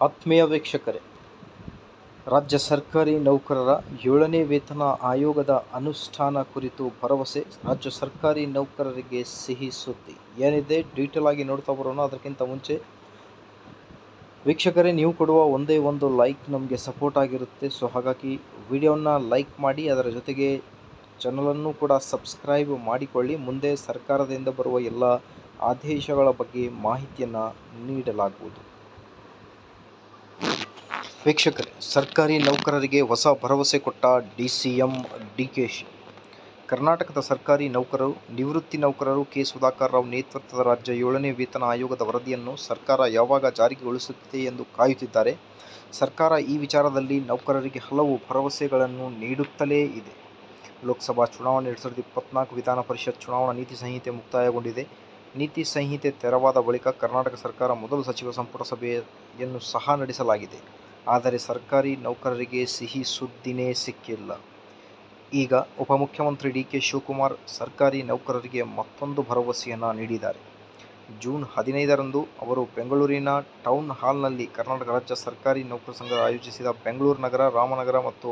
ಆತ್ಮೀಯ ವೀಕ್ಷಕರೇ ರಾಜ್ಯ ಸರ್ಕಾರಿ ನೌಕರರ ಏಳನೇ ವೇತನ ಆಯೋಗದ ಅನುಷ್ಠಾನ ಕುರಿತು ಭರವಸೆ, ರಾಜ್ಯ ಸರ್ಕಾರಿ ನೌಕರರಿಗೆ ಸಿಹಿ ಸುದ್ದಿ. ಏನಿದೆ? ಡೀಟೇಲ್ ಆಗಿ ನೋಡ್ತಾ ಬರೋಣ. ಅದಕ್ಕಿಂತ ಮುಂಚೆ ವೀಕ್ಷಕರೇ, ನೀವು ಕೊಡುವ ಒಂದೇ ಒಂದು ಲೈಕ್ ನಮಗೆ ಸಪೋರ್ಟ್ ಆಗಿರುತ್ತೆ. ಸೊ ಹಾಗಾಗಿ ವಿಡಿಯೋನ ಲೈಕ್ ಮಾಡಿ, ಅದರ ಜೊತೆಗೆ ಚಾನಲನ್ನು ಕೂಡ ಸಬ್ಸ್ಕ್ರೈಬ್ ಮಾಡಿಕೊಳ್ಳಿ. ಮುಂದೆ ಸರ್ಕಾರದಿಂದ ಬರುವ ಎಲ್ಲ ಆದೇಶಗಳ ಬಗ್ಗೆ ಮಾಹಿತಿಯನ್ನು ನೀಡಲಾಗುವುದು. ವೀಕ್ಷಕರೇ, ಸರ್ಕಾರಿ ನೌಕರರಿಗೆ ಹೊಸ ಭರವಸೆ ಕೊಟ್ಟ D C M D K she ಕರ್ನಾಟಕದ ಸರ್ಕಾರಿ ನೌಕರರು, ನಿವೃತ್ತಿ ನೌಕರರು ಕೆ. ಸುಧಾಕರ್ ರಾವ್ ನೇತೃತ್ವದ ರಾಜ್ಯ ಏಳನೇ ವೇತನ ಆಯೋಗದ ವರದಿಯನ್ನು ಸರ್ಕಾರ ಯಾವಾಗ ಜಾರಿಗೊಳಿಸುತ್ತದೆ ಎಂದು ಕಾಯುತ್ತಿದ್ದಾರೆ. ಸರ್ಕಾರ ಈ ವಿಚಾರದಲ್ಲಿ ನೌಕರರಿಗೆ ಹಲವು ಭರವಸೆಗಳನ್ನು ನೀಡುತ್ತಲೇ ಇದೆ. ಲೋಕಸಭಾ ಚುನಾವಣೆ ಎರಡು ಸಾವಿರದ ಇಪ್ಪತ್ನಾಲ್ಕು ವಿಧಾನ ಪರಿಷತ್ ಚುನಾವಣಾ ನೀತಿ ಸಂಹಿತೆ ಮುಕ್ತಾಯಗೊಂಡಿದೆ. ನೀತಿ ಸಂಹಿತೆ ತೆರವಾದ ಬಳಿಕ ಕರ್ನಾಟಕ ಸರ್ಕಾರ ಮೊದಲು ಸಚಿವ ಸಂಪುಟ ಸಭೆಯನ್ನು ಸಹ ನಡೆಸಲಾಗಿದೆ. ಆದರೆ ಸರ್ಕಾರಿ ನೌಕರರಿಗೆ ಸಿಹಿ ಸುದ್ದಿನೇ ಸಿಕ್ಕಿಲ್ಲ. ಈಗ ಉಪಮುಖ್ಯಮಂತ್ರಿ ಡಿ ಕೆ ಶಿವಕುಮಾರ್ ಸರ್ಕಾರಿ ನೌಕರರಿಗೆ ಮತ್ತೊಂದು ಭರವಸೆಯನ್ನು ನೀಡಿದ್ದಾರೆ. ಜೂನ್ ಹದಿನೈದರಂದು ಅವರು ಬೆಂಗಳೂರಿನ ಟೌನ್ ಹಾಲ್ನಲ್ಲಿ ಕರ್ನಾಟಕ ರಾಜ್ಯ ಸರ್ಕಾರಿ ನೌಕರ ಸಂಘ ಆಯೋಜಿಸಿದ ಬೆಂಗಳೂರು ನಗರ, ರಾಮನಗರ ಮತ್ತು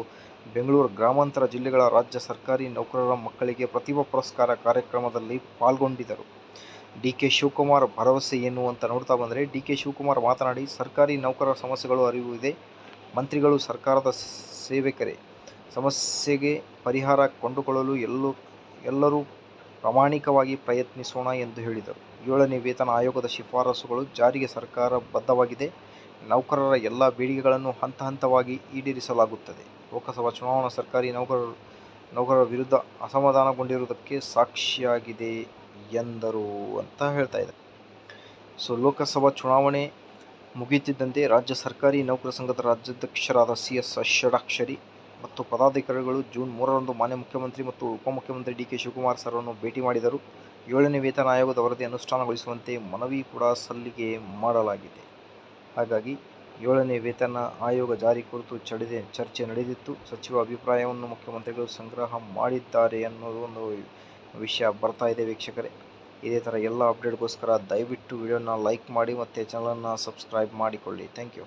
ಬೆಂಗಳೂರು ಗ್ರಾಮಾಂತರ ಜಿಲ್ಲೆಗಳ ರಾಜ್ಯ ಸರ್ಕಾರಿ ನೌಕರರ ಮಕ್ಕಳಿಗೆ ಪ್ರತಿಭಾ ಪುರಸ್ಕಾರ ಕಾರ್ಯಕ್ರಮದಲ್ಲಿ ಪಾಲ್ಗೊಂಡಿದ್ದರು. ಡಿ ಕೆ ಶಿವಕುಮಾರ್ ಭರವಸೆ ಏನು ಅಂತ ನೋಡ್ತಾ ಬಂದರೆ, ಡಿ ಕೆ ಶಿವಕುಮಾರ್ ಮಾತನಾಡಿ, ಸರ್ಕಾರಿ ನೌಕರರ ಸಮಸ್ಯೆಗಳು ಅರಿವು ಇದೆ. ಮಂತ್ರಿಗಳು ಸರ್ಕಾರದ ಸೇವಕರೇ ಸಮಸ್ಯೆಗೆ ಪರಿಹಾರ ಕಂಡುಕೊಳ್ಳಲು ಎಲ್ಲೂ, ಎಲ್ಲರೂ ಪ್ರಾಮಾಣಿಕವಾಗಿ ಪ್ರಯತ್ನಿಸೋಣ ಎಂದು ಹೇಳಿದರು. ಏಳನೇ ವೇತನ ಆಯೋಗದ ಶಿಫಾರಸುಗಳು ಜಾರಿಗೆ ಸರ್ಕಾರ ಬದ್ಧವಾಗಿದೆ. ನೌಕರರ ಎಲ್ಲ ಬೇಡಿಕೆಗಳನ್ನು ಹಂತ ಹಂತವಾಗಿ ಈಡೇರಿಸಲಾಗುತ್ತದೆ. ಲೋಕಸಭಾ ಚುನಾವಣಾ ಸರ್ಕಾರಿ ನೌಕರರು, ನೌಕರರ ವಿರುದ್ಧ ಅಸಮಾಧಾನಗೊಂಡಿರುವುದಕ್ಕೆ ಸಾಕ್ಷಿಯಾಗಿದೆ. ಎಂದರು ಅಂತ ಹೇಳ್ತಾ ಇದೆ. ಸೊ ಲೋಕಸಭಾ ಚುನಾವಣೆ ಮುಗಿಯುತ್ತಿದ್ದಂತೆ ರಾಜ್ಯ ಸರ್ಕಾರಿ ನೌಕರ ಸಂಘದ ರಾಜ್ಯಾಧ್ಯಕ್ಷರಾದ ಸಿ ಎಸ್ ಷಡಾಕ್ಷರಿ ಮತ್ತು ಪದಾಧಿಕಾರಿಗಳು ಜೂನ್ ಮೂರರಂದು ಮಾನ್ಯ ಮುಖ್ಯಮಂತ್ರಿ ಮತ್ತು ಉಪಮುಖ್ಯಮಂತ್ರಿ ಡಿ ಕೆ ಶಿವಕುಮಾರ್ ಸರನ್ನು ಭೇಟಿ ಮಾಡಿದರು. ಏಳನೇ ವೇತನ ಆಯೋಗದ ವರದಿ ಅನುಷ್ಠಾನಗೊಳಿಸುವಂತೆ ಮನವಿ ಕೂಡ ಸಲ್ಲಿಕೆ ಮಾಡಲಾಗಿದೆ. ಹಾಗಾಗಿ ಏಳನೇ ವೇತನ ಆಯೋಗ ಜಾರಿ ಕುರಿತು ಚಡಿದೆ, ಚರ್ಚೆ ನಡೆದಿತ್ತು. ಸಚಿವ ಅಭಿಪ್ರಾಯವನ್ನು ಮುಖ್ಯಮಂತ್ರಿಗಳು ಸಂಗ್ರಹ ಮಾಡಿದ್ದಾರೆ ಅನ್ನೋದು ಒಂದು ವಿಷಯ ಬರ್ತಾ ಇದೆ ವೀಕ್ಷಕರೇ. ಇದೇ ಥರ ಎಲ್ಲ ಅಪ್ಡೇಟ್ಗೋಸ್ಕರ ದಯವಿಟ್ಟು ವಿಡಿಯೋನ ಲೈಕ್ ಮಾಡಿ ಮತ್ತು ಚಾನಲನ್ನು ಸಬ್ಸ್ಕ್ರೈಬ್ ಮಾಡಿಕೊಳ್ಳಿ. Thank you